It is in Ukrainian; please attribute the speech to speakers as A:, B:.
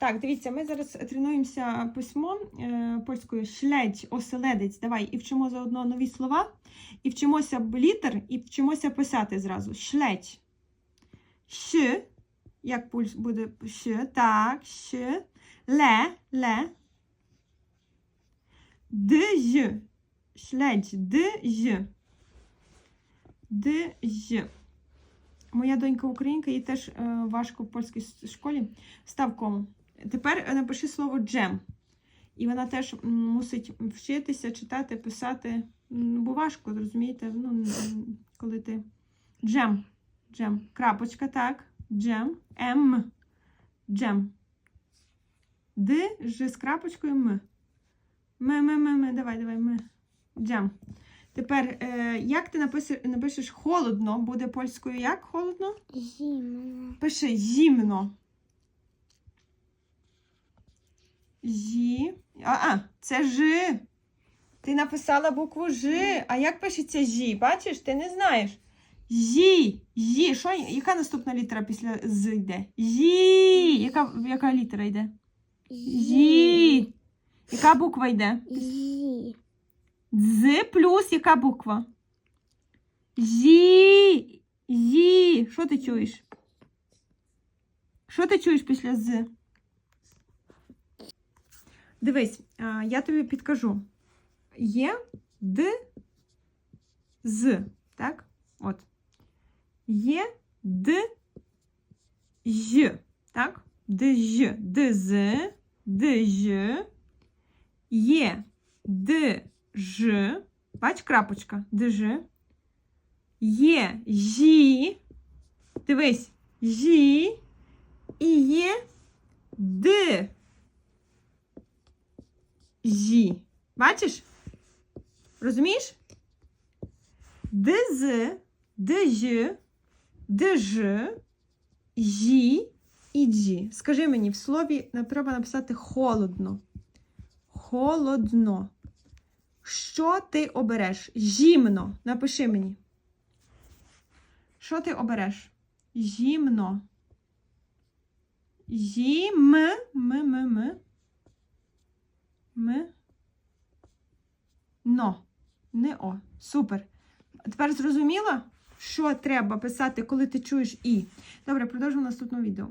A: Так, дивіться, ми зараз тренуємося письмом е, польською шледь, оселедець. Давай і вчимо заодно нові слова, і вчимося літер, і вчимося писати зразу. Шледь. Щ. Як пульс буде щ? Так, щ. Ле, ле. Дж. Шледь, дж. Дж. Моя донька українка, їй теж е, важко в польській школі. Став кому. Тепер е, напиши слово джем. І вона теж мусить вчитися, читати, писати. М, Бо важко, розумієте, ну, коли ти. Джем. Джем. Крапочка, так. Джем. М. Джем. Д, Ж з крапочкою М. М, М, М, М. Давай, давай, М. Джем. Тепер, е, як ти напишеш, напишеш холодно, буде польською як холодно?
B: Зимно.
A: Пиши зімно. Зі. А, а, це Ж. Ти написала букву Ж. А як пишеться Жі? Бачиш, ти не знаєш. Зі. Зі. Що, яка наступна літера після з йде? Зі. Яка, яка літера йде? Зі. Яка буква йде?
B: Зі.
A: З плюс яка буква? Зі. Зі. Що ти чуєш? Що ти чуєш після з? Дивись, я тобі підкажу. Є д з, так? От. Є д ж, так? Д ж, д з, д ж. Є д ж. Бач, крапочка, д ж. Є жі. Дивись, жі. І є д. Жі. Бачиш? Розумієш? ДЗ, ДЖ, ДЖ, жі і джі. Скажи мені, в слові треба написати холодно. Холодно. Що ти обереш? Жімно. Напиши мені. Що ти обереш? Жімно. Жім. М, м, м. М. Но. Не о. Супер. Тепер зрозуміла, що треба писати, коли ти чуєш і. Добре, продовжуємо наступне відео.